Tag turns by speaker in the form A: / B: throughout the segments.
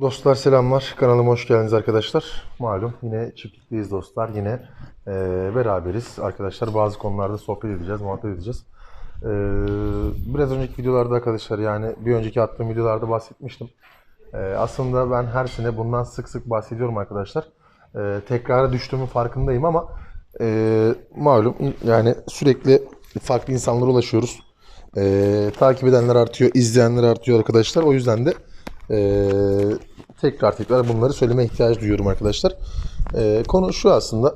A: Dostlar selamlar. Kanalıma hoş geldiniz arkadaşlar. Malum yine çiftlikteyiz dostlar. Yine e, beraberiz. Arkadaşlar bazı konularda sohbet edeceğiz, muhabbet edeceğiz. E, biraz önceki videolarda arkadaşlar yani bir önceki attığım videolarda bahsetmiştim. E, aslında ben her sene bundan sık sık bahsediyorum arkadaşlar. E, tekrara düştüğümün farkındayım ama e, malum yani sürekli farklı insanlara ulaşıyoruz. E, takip edenler artıyor, izleyenler artıyor arkadaşlar. O yüzden de ee, tekrar tekrar bunları söyleme ihtiyacı duyuyorum arkadaşlar. Ee, konu şu aslında.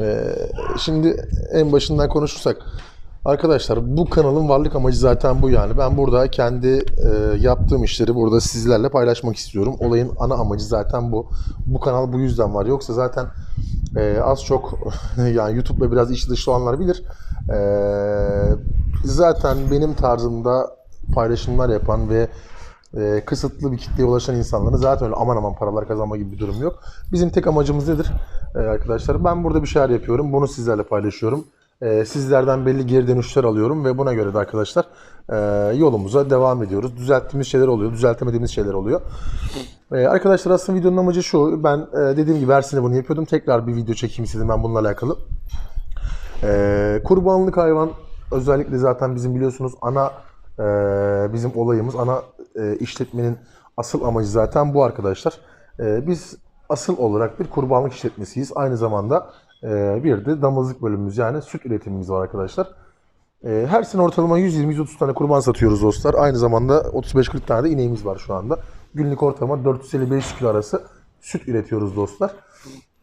A: Ee, şimdi en başından konuşursak. Arkadaşlar bu kanalın varlık amacı zaten bu yani. Ben burada kendi e, yaptığım işleri burada sizlerle paylaşmak istiyorum. Olayın ana amacı zaten bu. Bu kanal bu yüzden var. Yoksa zaten e, az çok yani YouTube'la biraz iç dışlı olanlar bilir. E, zaten benim tarzımda paylaşımlar yapan ve e, kısıtlı bir kitleye ulaşan insanların zaten öyle aman aman paralar kazanma gibi bir durum yok. Bizim tek amacımız nedir e, arkadaşlar? Ben burada bir şeyler yapıyorum. Bunu sizlerle paylaşıyorum. E, sizlerden belli geri dönüşler alıyorum ve buna göre de arkadaşlar e, yolumuza devam ediyoruz. Düzelttiğimiz şeyler oluyor, düzeltemediğimiz şeyler oluyor. E, arkadaşlar aslında videonun amacı şu. Ben e, dediğim gibi her sene bunu yapıyordum. Tekrar bir video çekeyim istedim ben bununla alakalı. E, kurbanlık hayvan özellikle zaten bizim biliyorsunuz ana e, bizim olayımız, ana e, işletmenin asıl amacı zaten bu arkadaşlar. E, biz asıl olarak bir kurbanlık işletmesiyiz. Aynı zamanda e, bir de damızlık bölümümüz yani süt üretimimiz var arkadaşlar. E, her sene ortalama 120-130 tane kurban satıyoruz dostlar. Aynı zamanda 35-40 tane de ineğimiz var şu anda. Günlük ortalama 450-500 kilo arası süt üretiyoruz dostlar.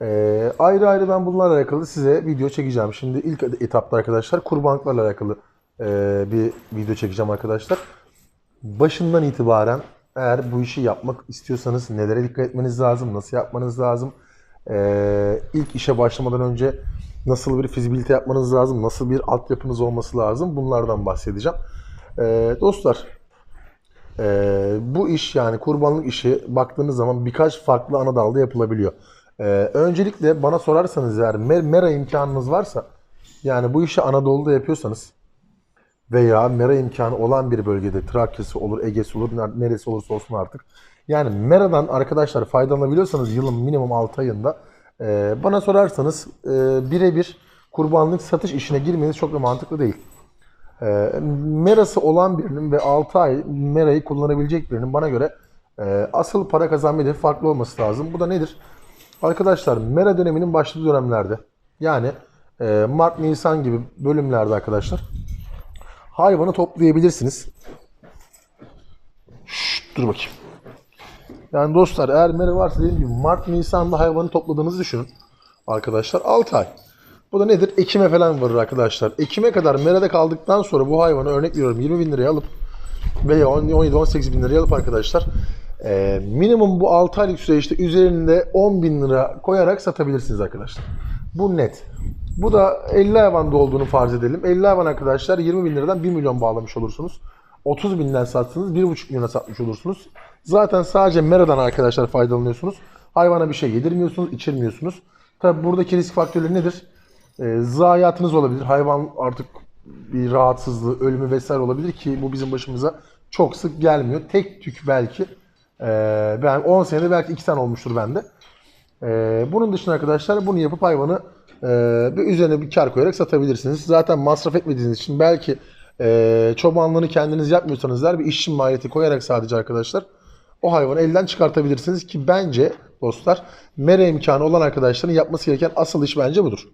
A: E, ayrı ayrı ben bunlarla alakalı size video çekeceğim. Şimdi ilk etapta arkadaşlar kurbanlıklarla alakalı e, bir video çekeceğim arkadaşlar başından itibaren eğer bu işi yapmak istiyorsanız nelere dikkat etmeniz lazım, nasıl yapmanız lazım, ee, ilk işe başlamadan önce nasıl bir fizibilite yapmanız lazım, nasıl bir altyapınız olması lazım bunlardan bahsedeceğim. Ee, dostlar ee, bu iş yani kurbanlık işi baktığınız zaman birkaç farklı ana dalda yapılabiliyor. Ee, öncelikle bana sorarsanız eğer mer- mera imkanınız varsa yani bu işi Anadolu'da yapıyorsanız veya mera imkanı olan bir bölgede Trakya'sı olur, Ege'si olur, neresi olursa olsun artık. Yani meradan arkadaşlar faydalanabiliyorsanız yılın minimum 6 ayında e, bana sorarsanız e, birebir kurbanlık satış işine girmeniz çok da mantıklı değil. E, merası olan birinin ve 6 ay merayı kullanabilecek birinin bana göre e, asıl para kazanma hedefi farklı olması lazım. Bu da nedir? Arkadaşlar mera döneminin başladığı dönemlerde yani e, Mart, Nisan gibi bölümlerde arkadaşlar hayvanı toplayabilirsiniz. Şşt, dur bakayım. Yani dostlar eğer mera varsa dediğim gibi Mart Nisan'da hayvanı topladığınızı düşünün. Arkadaşlar 6 ay. Bu da nedir? Ekim'e falan varır arkadaşlar. Ekim'e kadar merada kaldıktan sonra bu hayvanı örnek veriyorum 20 bin liraya alıp veya 17-18 bin liraya alıp arkadaşlar e, minimum bu 6 aylık süreçte üzerinde 10 bin lira koyarak satabilirsiniz arkadaşlar. Bu net. Bu da 50 hayvanda olduğunu farz edelim. 50 hayvan arkadaşlar 20 bin liradan 1 milyon bağlamış olursunuz. 30 binden satsanız 1,5 milyona satmış olursunuz. Zaten sadece meradan arkadaşlar faydalanıyorsunuz. Hayvana bir şey yedirmiyorsunuz, içirmiyorsunuz. Tabi buradaki risk faktörleri nedir? E, zayiatınız olabilir. Hayvan artık bir rahatsızlığı, ölümü vesaire olabilir ki bu bizim başımıza çok sık gelmiyor. Tek tük belki. E, ben 10 senede belki 2 tane olmuştur bende. E, bunun dışında arkadaşlar bunu yapıp hayvanı e, ve üzerine bir kar koyarak satabilirsiniz. Zaten masraf etmediğiniz için belki e, çobanlığını kendiniz yapmıyorsanız der bir işçi maliyeti koyarak sadece arkadaşlar o hayvanı elden çıkartabilirsiniz ki bence dostlar mera imkanı olan arkadaşların yapması gereken asıl iş bence budur.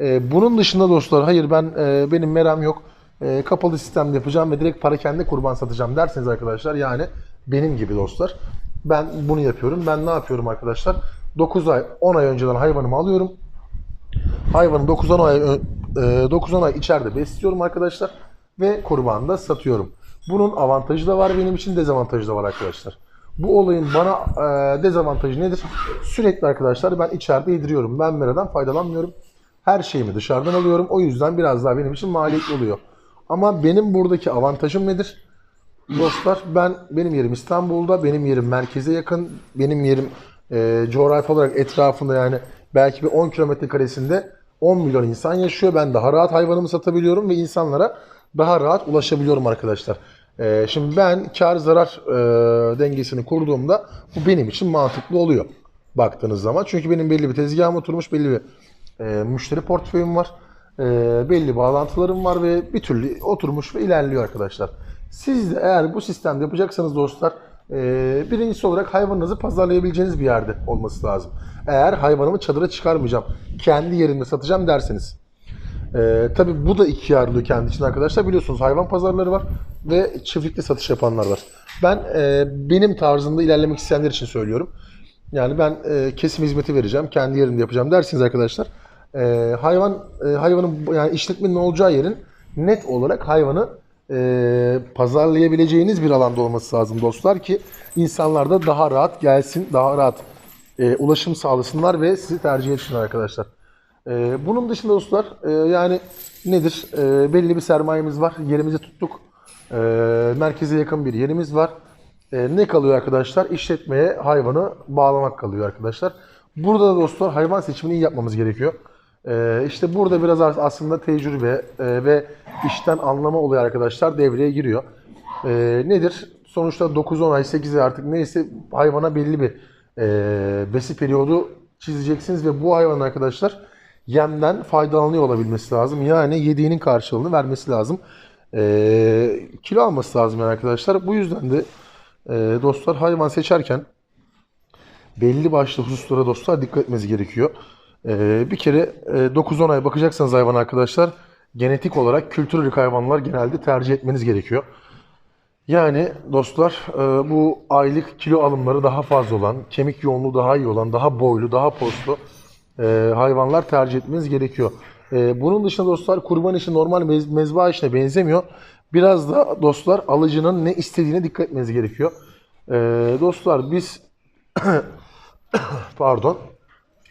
A: E, bunun dışında dostlar hayır ben e, benim meram yok e, kapalı sistemde yapacağım ve direkt para kendi kurban satacağım derseniz arkadaşlar yani benim gibi dostlar ben bunu yapıyorum. Ben ne yapıyorum arkadaşlar? 9 ay 10 ay önceden hayvanımı alıyorum. Hayvanı 9-10 ay, e, 9-10 ay içeride besliyorum arkadaşlar. Ve kurbanı da satıyorum. Bunun avantajı da var benim için, dezavantajı da var arkadaşlar. Bu olayın bana e, dezavantajı nedir? Sürekli arkadaşlar ben içeride yediriyorum. Ben meradan faydalanmıyorum. Her şeyimi dışarıdan alıyorum. O yüzden biraz daha benim için maliyetli oluyor. Ama benim buradaki avantajım nedir? Dostlar ben benim yerim İstanbul'da, benim yerim merkeze yakın, benim yerim e, coğrafi olarak etrafında yani belki bir 10 kilometre karesinde 10 milyon insan yaşıyor. Ben daha rahat hayvanımı satabiliyorum ve insanlara daha rahat ulaşabiliyorum arkadaşlar. Ee, şimdi ben kar zarar e, dengesini kurduğumda bu benim için mantıklı oluyor baktığınız zaman. Çünkü benim belli bir tezgahım oturmuş, belli bir e, müşteri portföyüm var. E, belli bağlantılarım var ve bir türlü oturmuş ve ilerliyor arkadaşlar. Siz de eğer bu sistemde yapacaksanız dostlar e, birincisi olarak hayvanınızı pazarlayabileceğiniz bir yerde olması lazım. Eğer hayvanımı çadıra çıkarmayacağım, kendi yerimde satacağım derseniz. Ee, tabii bu da iki yarlı kendi için arkadaşlar. Biliyorsunuz hayvan pazarları var ve çiftlikte satış yapanlar var. Ben e, benim tarzımda ilerlemek isteyenler için söylüyorum. Yani ben e, kesim hizmeti vereceğim, kendi yerimde yapacağım dersiniz arkadaşlar. E, hayvan e, hayvanın yani işletmenin olacağı yerin net olarak hayvanı e, pazarlayabileceğiniz bir alanda olması lazım dostlar ki insanlar da daha rahat gelsin, daha rahat e, ulaşım sağlasınlar ve sizi tercih etsinler arkadaşlar. Ee, bunun dışında dostlar e, yani nedir? E, belli bir sermayemiz var. Yerimizi tuttuk. E, merkeze yakın bir yerimiz var. E, ne kalıyor arkadaşlar? İşletmeye hayvanı bağlamak kalıyor arkadaşlar. Burada da dostlar hayvan seçimini yapmamız gerekiyor. E, işte burada biraz as- aslında tecrübe e, ve işten anlama oluyor arkadaşlar devreye giriyor. E, nedir? Sonuçta 9-10 ay 8 ay artık neyse hayvana belli bir e, besi periyodu çizeceksiniz ve bu hayvan arkadaşlar yemden faydalanıyor olabilmesi lazım. Yani yediğinin karşılığını vermesi lazım. E, kilo alması lazım yani arkadaşlar. Bu yüzden de e, dostlar hayvan seçerken belli başlı hususlara dostlar dikkat etmeniz gerekiyor. E, bir kere e, 9-10 ay bakacaksanız hayvan arkadaşlar genetik olarak kültür ırk hayvanlar genelde tercih etmeniz gerekiyor. Yani dostlar e, bu aylık kilo alımları daha fazla olan, kemik yoğunluğu daha iyi olan, daha boylu, daha postlu e, hayvanlar tercih etmeniz gerekiyor. E, bunun dışında dostlar kurban işi normal mez, mezba işine benzemiyor. Biraz da dostlar alıcının ne istediğine dikkat etmeniz gerekiyor. E, dostlar biz pardon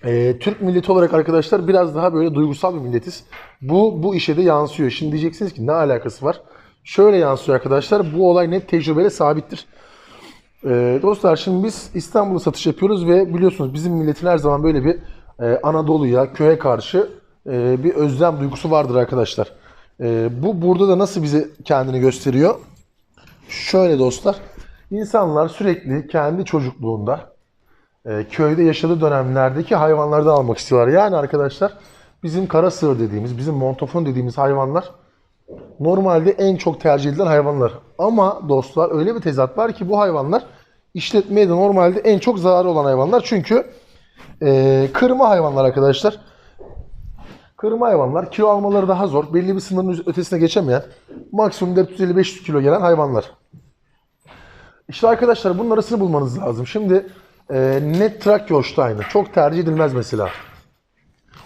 A: e, Türk milleti olarak arkadaşlar biraz daha böyle duygusal bir milletiz. Bu bu işe de yansıyor. Şimdi diyeceksiniz ki ne alakası var? Şöyle yansıyor arkadaşlar. Bu olay net tecrübeyle sabittir. Ee, dostlar şimdi biz İstanbul'da satış yapıyoruz ve biliyorsunuz bizim milletin her zaman böyle bir e, Anadolu'ya, köye karşı e, bir özlem duygusu vardır arkadaşlar. E, bu burada da nasıl bize kendini gösteriyor? Şöyle dostlar, insanlar sürekli kendi çocukluğunda e, köyde yaşadığı dönemlerdeki hayvanlardan almak istiyorlar. Yani arkadaşlar bizim kara sığır dediğimiz, bizim montafon dediğimiz hayvanlar normalde en çok tercih edilen hayvanlar. Ama dostlar öyle bir tezat var ki bu hayvanlar işletmeye de normalde en çok zararı olan hayvanlar. Çünkü e, kırma hayvanlar arkadaşlar. Kırma hayvanlar kilo almaları daha zor. Belli bir sınırın ötesine geçemeyen maksimum 450-500 kilo gelen hayvanlar. İşte arkadaşlar bunun arasını bulmanız lazım. Şimdi e, net Trakyolstein'ı çok tercih edilmez mesela.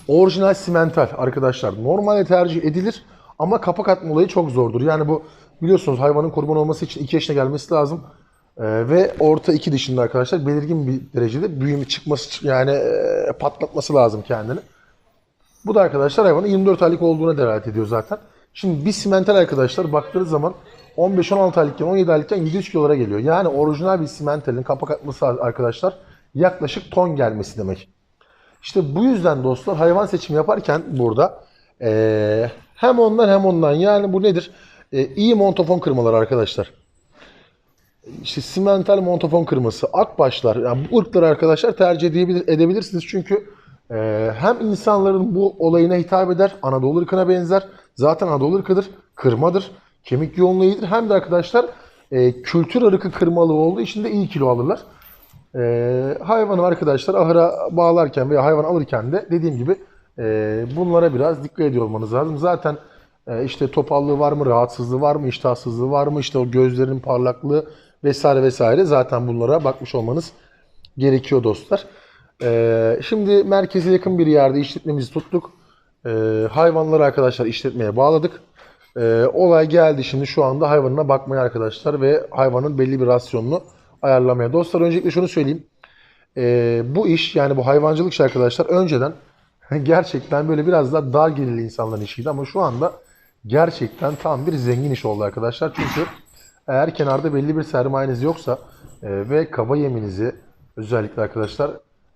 A: Orijinal simental arkadaşlar normalde tercih edilir ama kapak atma olayı çok zordur. Yani bu biliyorsunuz hayvanın kurban olması için 2 yaşına gelmesi lazım. Ee, ve orta iki dişinde arkadaşlar belirgin bir derecede büyüme çıkması yani e, patlatması lazım kendini. Bu da arkadaşlar hayvanın 24 aylık olduğuna delalet ediyor zaten. Şimdi bir simental arkadaşlar baktığınız zaman 15-16 aylıkken 17 aylıkken 700 kilolara geliyor. Yani orijinal bir simentalin kapak atması arkadaşlar yaklaşık ton gelmesi demek. İşte bu yüzden dostlar hayvan seçimi yaparken burada eee, hem ondan hem ondan yani bu nedir? Eee iyi montafon kırmaları arkadaşlar. İşte simental montafon kırması, akbaşlar yani bu ırkları arkadaşlar tercih edebilir, edebilirsiniz. Çünkü eee, hem insanların bu olayına hitap eder, Anadolu ırkına benzer. Zaten Anadolu ırkıdır, kırmadır, kemik yoğunluğu iyidir. Hem de arkadaşlar eee, kültür ırkı kırmalı olduğu için de iyi kilo alırlar. Ee, hayvanı arkadaşlar ahıra bağlarken veya hayvan alırken de dediğim gibi e, bunlara biraz dikkat ediyor olmanız lazım. Zaten e, işte topallığı var mı, rahatsızlığı var mı, iştahsızlığı var mı, işte o gözlerin parlaklığı vesaire vesaire zaten bunlara bakmış olmanız gerekiyor dostlar. Ee, şimdi merkeze yakın bir yerde işletmemizi tuttuk. Ee, hayvanları arkadaşlar işletmeye bağladık. Ee, olay geldi şimdi şu anda hayvanına bakmaya arkadaşlar ve hayvanın belli bir rasyonunu ayarlamaya. Dostlar öncelikle şunu söyleyeyim. Ee, bu iş yani bu hayvancılık işi arkadaşlar önceden gerçekten böyle biraz daha dar gelirli insanların işiydi ama şu anda gerçekten tam bir zengin iş oldu arkadaşlar. Çünkü eğer kenarda belli bir sermayeniz yoksa e, ve kaba yeminizi özellikle arkadaşlar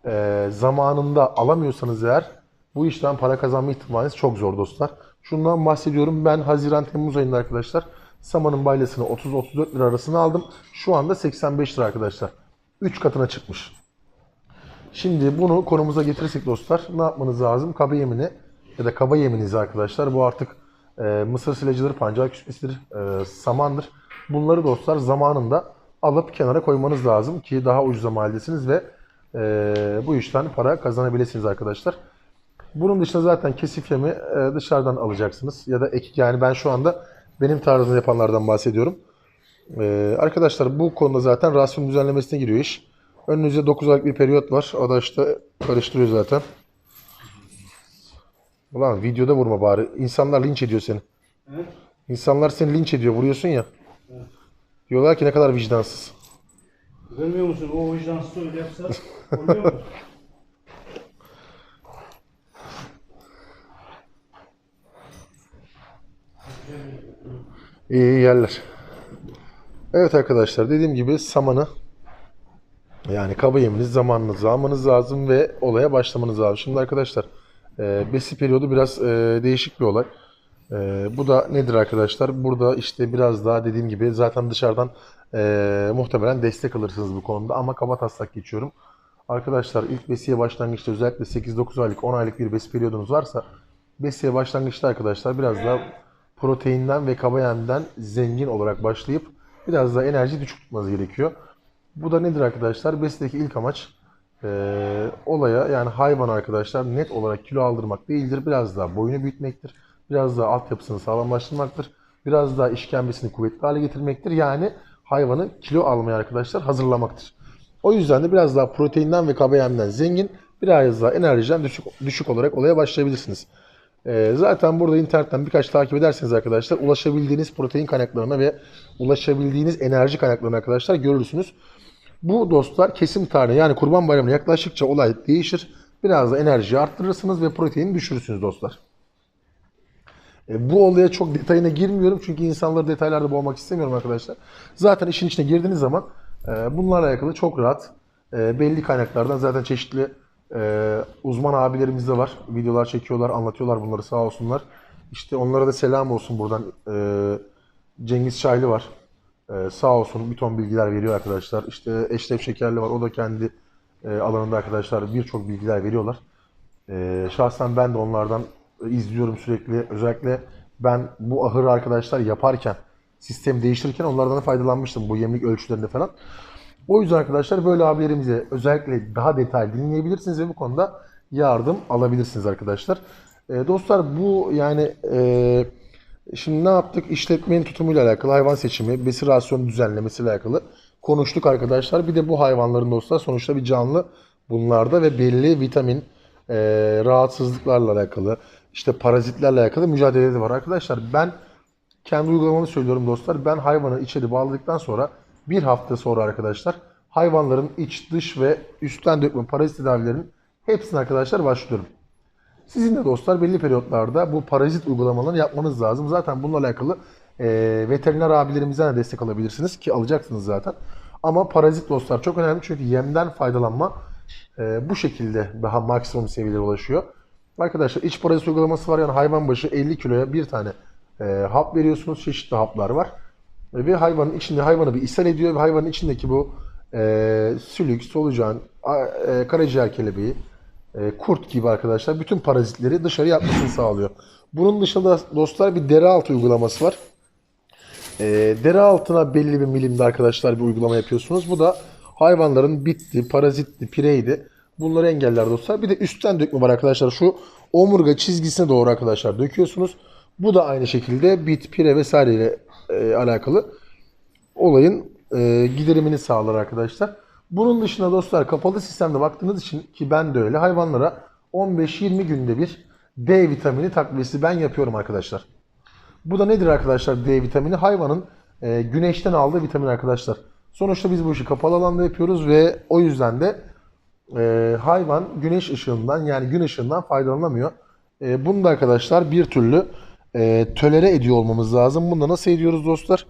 A: e, zamanında alamıyorsanız eğer bu işten para kazanma ihtimaliniz çok zor dostlar. Şundan bahsediyorum ben Haziran Temmuz ayında arkadaşlar Samanın balyasını 30-34 lira arasına aldım. Şu anda 85 lira arkadaşlar. 3 katına çıkmış. Şimdi bunu konumuza getirirsek dostlar ne yapmanız lazım? Kaba yemini ya da kaba yeminizi arkadaşlar bu artık e, mısır silajıdır, pancar küspesidir, e, samandır. Bunları dostlar zamanında alıp kenara koymanız lazım ki daha ucuza maldesiniz ve e, bu işten para kazanabilirsiniz arkadaşlar. Bunun dışında zaten kesif yemi e, dışarıdan alacaksınız ya da ekik yani ben şu anda benim tarzımda yapanlardan bahsediyorum. E, arkadaşlar bu konuda zaten rasyon düzenlemesine giriyor iş. Önünüzde 9 aylık bir periyot var. O da işte karıştırıyor zaten. Ulan videoda vurma bari. İnsanlar linç ediyor seni.
B: Evet.
A: İnsanlar seni linç ediyor. Vuruyorsun ya. Diyorlar ki ne kadar vicdansız.
B: Görmüyor musun? O vicdansız öyle yapsa oluyor mu?
A: İyi yerler. Evet arkadaşlar dediğim gibi samanı yani kaba yeminiz zamanınızı almanız lazım ve olaya başlamanız lazım. Şimdi arkadaşlar e, besi periyodu biraz e, değişik bir olay. E, bu da nedir arkadaşlar? Burada işte biraz daha dediğim gibi zaten dışarıdan e, muhtemelen destek alırsınız bu konuda ama kaba taslak geçiyorum. Arkadaşlar ilk besiye başlangıçta özellikle 8-9 aylık 10 aylık bir besi periyodunuz varsa besiye başlangıçta arkadaşlar biraz daha proteinden ve kaba yemden zengin olarak başlayıp biraz daha enerji düşük tutmanız gerekiyor. Bu da nedir arkadaşlar? Besideki ilk amaç eee, olaya yani hayvan arkadaşlar net olarak kilo aldırmak değildir. Biraz daha boyunu büyütmektir. Biraz daha altyapısını sağlamlaştırmaktır. Biraz daha işkembesini kuvvetli hale getirmektir. Yani hayvanı kilo almaya arkadaşlar hazırlamaktır. O yüzden de biraz daha proteinden ve kaba yemden zengin, biraz daha enerjiden düşük, düşük olarak olaya başlayabilirsiniz. Ee, zaten burada internetten birkaç takip ederseniz arkadaşlar ulaşabildiğiniz protein kaynaklarına ve ulaşabildiğiniz enerji kaynaklarına arkadaşlar görürsünüz. Bu dostlar kesim tarihi yani kurban bayramına yaklaştıkça olay değişir. Biraz da enerjiyi arttırırsınız ve proteini düşürürsünüz dostlar. E, bu olaya çok detayına girmiyorum çünkü insanları detaylarda boğmak istemiyorum arkadaşlar. Zaten işin içine girdiğiniz zaman e, bunlarla alakalı çok rahat e, belli kaynaklardan zaten çeşitli e, uzman abilerimiz de var. Videolar çekiyorlar, anlatıyorlar bunları sağ olsunlar. İşte onlara da selam olsun buradan. E, Cengiz Çaylı var. E, sağ olsun bir ton bilgiler veriyor arkadaşlar. İşte Eşref Şekerli var. O da kendi e, alanında arkadaşlar birçok bilgiler veriyorlar. Ee, şahsen ben de onlardan izliyorum sürekli. Özellikle ben bu ahırı arkadaşlar yaparken, sistem değiştirirken onlardan da faydalanmıştım bu yemlik ölçülerinde falan. O yüzden arkadaşlar böyle abilerimize özellikle daha detaylı dinleyebilirsiniz ve bu konuda yardım alabilirsiniz arkadaşlar. Ee, dostlar bu yani e, şimdi ne yaptık? İşletmenin tutumuyla alakalı hayvan seçimi, besi rasyonu düzenlemesiyle alakalı konuştuk arkadaşlar. Bir de bu hayvanların dostlar sonuçta bir canlı bunlarda ve belli vitamin, e, rahatsızlıklarla alakalı, işte parazitlerle alakalı mücadeleleri var. Arkadaşlar ben kendi uygulamamı söylüyorum dostlar. Ben hayvanı içeri bağladıktan sonra bir hafta sonra arkadaşlar hayvanların iç, dış ve üstten dökme parazit tedavilerinin hepsini arkadaşlar başlıyorum. Sizin de dostlar belli periyotlarda bu parazit uygulamalarını yapmanız lazım. Zaten bununla alakalı e, veteriner abilerimizden de destek alabilirsiniz ki alacaksınız zaten. Ama parazit dostlar çok önemli çünkü yemden faydalanma e, bu şekilde daha maksimum seviyelere ulaşıyor. Arkadaşlar iç parazit uygulaması var yani hayvan başı 50 kiloya bir tane e, hap veriyorsunuz. Çeşitli haplar var. E, ve hayvanın içinde hayvanı bir ishal ediyor ve hayvanın içindeki bu e, sülük, solucan, e, karaciğer kelebeği, e, kurt gibi arkadaşlar bütün parazitleri dışarı atmasını sağlıyor. Bunun dışında dostlar bir deri altı uygulaması var. E, deri altına belli bir milimde arkadaşlar bir uygulama yapıyorsunuz. Bu da hayvanların bitti, parazitli, pireydi. Bunları engeller dostlar. Bir de üstten dökme var arkadaşlar. Şu omurga çizgisine doğru arkadaşlar döküyorsunuz. Bu da aynı şekilde bit, pire vesaire ile e, alakalı olayın e, giderimini sağlar arkadaşlar. Bunun dışında dostlar kapalı sistemde baktığınız için ki ben de öyle hayvanlara 15-20 günde bir D vitamini takviyesi ben yapıyorum arkadaşlar. Bu da nedir arkadaşlar D vitamini? Hayvanın e, güneşten aldığı vitamin arkadaşlar. Sonuçta biz bu işi kapalı alanda yapıyoruz ve o yüzden de e, hayvan güneş ışığından yani gün ışığından faydalanamıyor. E, bunu da arkadaşlar bir türlü e, tölere ediyor olmamız lazım. Bunu nasıl ediyoruz dostlar?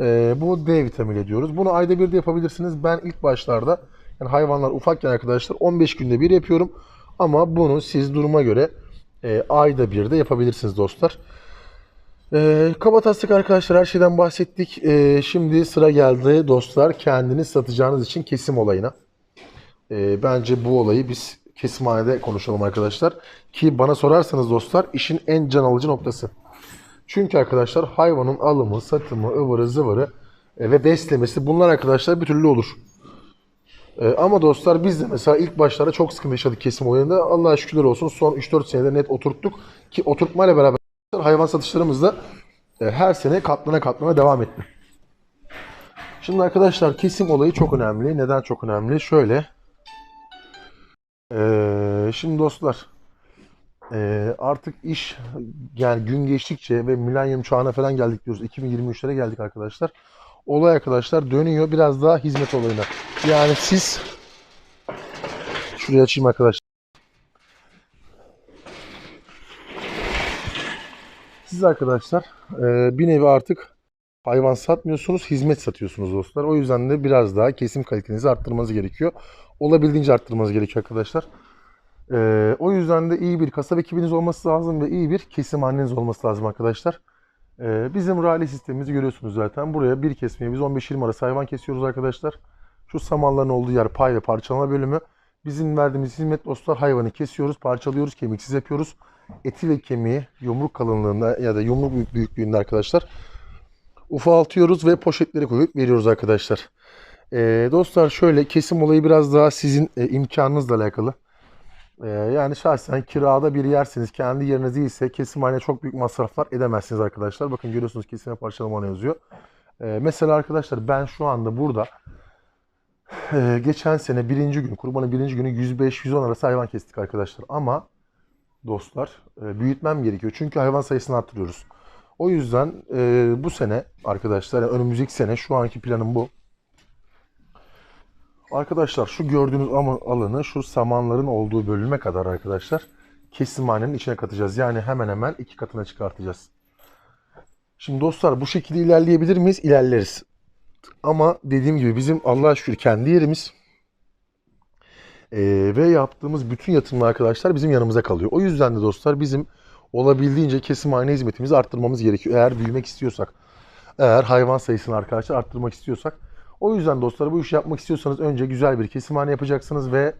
A: E, bu D vitamini ediyoruz. Bunu ayda bir de yapabilirsiniz. Ben ilk başlarda yani hayvanlar ufakken arkadaşlar 15 günde bir yapıyorum. Ama bunu siz duruma göre e, ayda bir de yapabilirsiniz dostlar. Ee, kabatastık arkadaşlar her şeyden bahsettik. Ee, şimdi sıra geldi dostlar kendiniz satacağınız için kesim olayına. Ee, bence bu olayı biz kesimhanede konuşalım arkadaşlar. Ki bana sorarsanız dostlar işin en can alıcı noktası. Çünkü arkadaşlar hayvanın alımı, satımı, ıvırı zıvırı e, ve beslemesi bunlar arkadaşlar bir türlü olur. E, ama dostlar biz de mesela ilk başlarda çok sıkıntı yaşadık kesim olayında. Allah'a şükürler olsun son 3-4 senede net oturttuk. Ki oturtmayla beraber hayvan satışlarımız da e, her sene katlana katlana devam etti. Şimdi arkadaşlar kesim olayı çok önemli. Neden çok önemli? Şöyle. E, şimdi dostlar e, artık iş yani gün geçtikçe ve milenyum çağına falan geldik diyoruz. 2023'lere geldik arkadaşlar. Olay arkadaşlar dönüyor biraz daha hizmet olayına. Yani siz şuraya açayım arkadaşlar. Siz arkadaşlar e, bir nevi artık hayvan satmıyorsunuz, hizmet satıyorsunuz dostlar. O yüzden de biraz daha kesim kalitenizi arttırmanız gerekiyor. Olabildiğince arttırmanız gerekiyor arkadaşlar. E, o yüzden de iyi bir kasap ekibiniz olması lazım ve iyi bir kesim anneniz olması lazım arkadaşlar. E, bizim rally sistemimizi görüyorsunuz zaten. Buraya bir kesmeye biz 15-20 arası hayvan kesiyoruz arkadaşlar. Şu samanların olduğu yer pay ve parçalama bölümü. Bizim verdiğimiz hizmet dostlar hayvanı kesiyoruz, parçalıyoruz, kemiksiz yapıyoruz. Eti ve kemiği yumruk kalınlığında ya da yumruk büyük- büyüklüğünde arkadaşlar ufaltıyoruz ve poşetlere koyup veriyoruz arkadaşlar. Ee, dostlar şöyle kesim olayı biraz daha sizin e, imkanınızla alakalı. Ee, yani şahsen kirada bir yersiniz kendi yeriniz ise kesimhane çok büyük masraflar edemezsiniz arkadaşlar. Bakın görüyorsunuz kesime parçalama yazıyor. Ee, mesela arkadaşlar ben şu anda burada e, geçen sene birinci gün kurbanın birinci günü 105-110 arası hayvan kestik arkadaşlar. Ama dostlar e, büyütmem gerekiyor. Çünkü hayvan sayısını arttırıyoruz. O yüzden e, bu sene arkadaşlar yani önümüzdeki sene şu anki planım bu. Arkadaşlar şu gördüğünüz alanı şu samanların olduğu bölüme kadar arkadaşlar kesimhanenin içine katacağız. Yani hemen hemen iki katına çıkartacağız. Şimdi dostlar bu şekilde ilerleyebilir miyiz? İlerleriz. Ama dediğim gibi bizim Allah'a şükür kendi yerimiz Ee, ve yaptığımız bütün yatırımlar arkadaşlar bizim yanımıza kalıyor. O yüzden de dostlar bizim olabildiğince kesimhane hizmetimizi arttırmamız gerekiyor. Eğer büyümek istiyorsak, eğer hayvan sayısını arkadaşlar arttırmak istiyorsak. O yüzden dostlar bu işi yapmak istiyorsanız önce güzel bir kesimhane yapacaksınız ve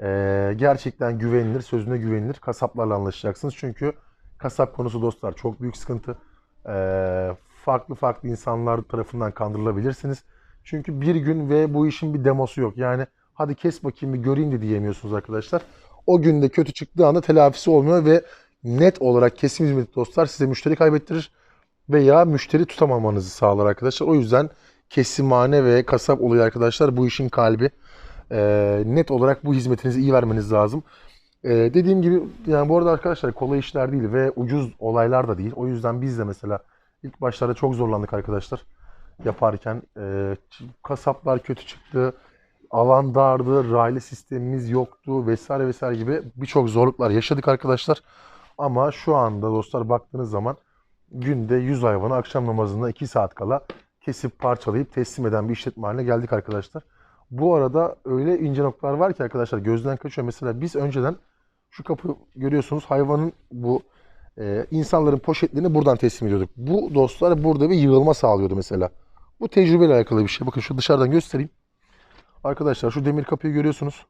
A: e, gerçekten güvenilir, sözüne güvenilir kasaplarla anlaşacaksınız. Çünkü kasap konusu dostlar çok büyük sıkıntı. E, farklı farklı insanlar tarafından kandırılabilirsiniz. Çünkü bir gün ve bu işin bir demosu yok. Yani hadi kes bakayım bir göreyim de diyemiyorsunuz arkadaşlar. O günde kötü çıktığı anda telafisi olmuyor ve net olarak kesim hizmeti dostlar size müşteri kaybettirir veya müşteri tutamamanızı sağlar arkadaşlar. O yüzden kesimhane ve kasap olayı arkadaşlar bu işin kalbi. Ee, net olarak bu hizmetinizi iyi vermeniz lazım. Ee, dediğim gibi yani bu arada arkadaşlar kolay işler değil ve ucuz olaylar da değil. O yüzden biz de mesela ilk başlarda çok zorlandık arkadaşlar yaparken. Ee, kasaplar kötü çıktı alan dardı, raylı sistemimiz yoktu vesaire vesaire gibi birçok zorluklar yaşadık arkadaşlar. Ama şu anda dostlar baktığınız zaman günde 100 hayvanı akşam namazında 2 saat kala kesip parçalayıp teslim eden bir işletme haline geldik arkadaşlar. Bu arada öyle ince noktalar var ki arkadaşlar gözden kaçıyor. Mesela biz önceden şu kapı görüyorsunuz hayvanın bu e, insanların poşetlerini buradan teslim ediyorduk. Bu dostlar burada bir yığılma sağlıyordu mesela. Bu tecrübeyle alakalı bir şey. Bakın şu dışarıdan göstereyim. Arkadaşlar şu demir kapıyı görüyorsunuz.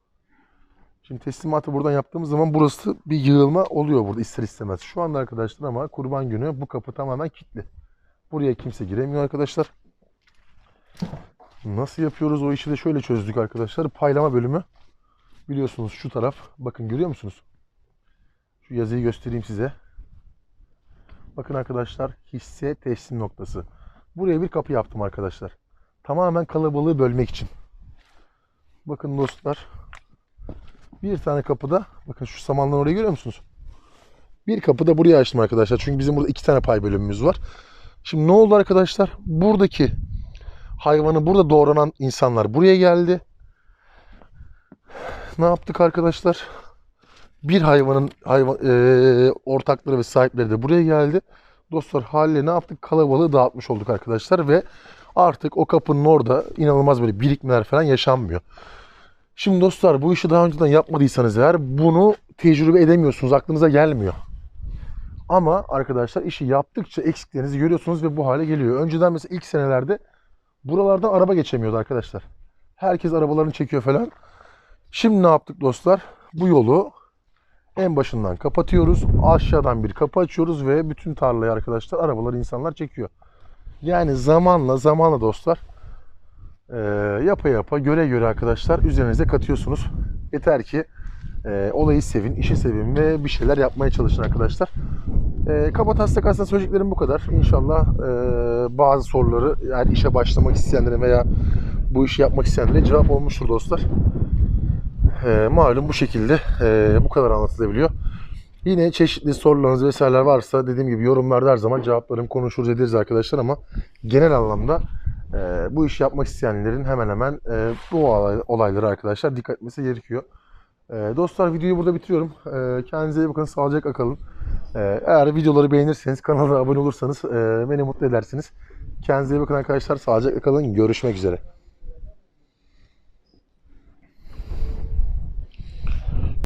A: Şimdi teslimatı buradan yaptığımız zaman burası bir yığılma oluyor burada ister istemez. Şu anda arkadaşlar ama kurban günü bu kapı tamamen kilitli. Buraya kimse giremiyor arkadaşlar. Nasıl yapıyoruz o işi de şöyle çözdük arkadaşlar. Paylama bölümü biliyorsunuz şu taraf. Bakın görüyor musunuz? Şu yazıyı göstereyim size. Bakın arkadaşlar hisse teslim noktası. Buraya bir kapı yaptım arkadaşlar. Tamamen kalabalığı bölmek için. Bakın dostlar. Bir tane kapıda bakın şu samanların orayı görüyor musunuz? Bir kapı da buraya açtım arkadaşlar. Çünkü bizim burada iki tane pay bölümümüz var. Şimdi ne oldu arkadaşlar? Buradaki hayvanı burada doğranan insanlar buraya geldi. Ne yaptık arkadaşlar? Bir hayvanın hayvan eee, ortakları ve sahipleri de buraya geldi. Dostlar haliyle ne yaptık? Kalabalığı dağıtmış olduk arkadaşlar ve artık o kapının orada inanılmaz böyle birikmeler falan yaşanmıyor. Şimdi dostlar bu işi daha önceden yapmadıysanız eğer bunu tecrübe edemiyorsunuz. Aklınıza gelmiyor. Ama arkadaşlar işi yaptıkça eksiklerinizi görüyorsunuz ve bu hale geliyor. Önceden mesela ilk senelerde buralardan araba geçemiyordu arkadaşlar. Herkes arabalarını çekiyor falan. Şimdi ne yaptık dostlar? Bu yolu en başından kapatıyoruz. Aşağıdan bir kapı açıyoruz ve bütün tarlayı arkadaşlar arabaları insanlar çekiyor. Yani zamanla zamanla dostlar eee, yapa yapa göre göre arkadaşlar üzerinize katıyorsunuz. Yeter ki eee, olayı sevin, işi sevin ve bir şeyler yapmaya çalışın arkadaşlar. Eee Kabataslak aslında söyleyeceklerim bu kadar. İnşallah eee, bazı soruları yani işe başlamak isteyenlere veya bu işi yapmak isteyenlere cevap olmuştur dostlar. Eee, malum bu şekilde eee, bu kadar anlatılabiliyor. Yine çeşitli sorularınız vesaireler varsa dediğim gibi yorumlarda her zaman cevaplarım konuşuruz ederiz arkadaşlar ama genel anlamda eee, bu işi yapmak isteyenlerin hemen hemen eee, bu olay- olaylara arkadaşlar dikkat etmesi gerekiyor. Eee, dostlar videoyu burada bitiriyorum. Eee, kendinize iyi bakın, sağlıcakla kalın. Eee, eğer videoları beğenirseniz, kanala abone olursanız eee, beni mutlu edersiniz. Kendinize iyi bakın arkadaşlar, sağlıcakla kalın. Görüşmek üzere.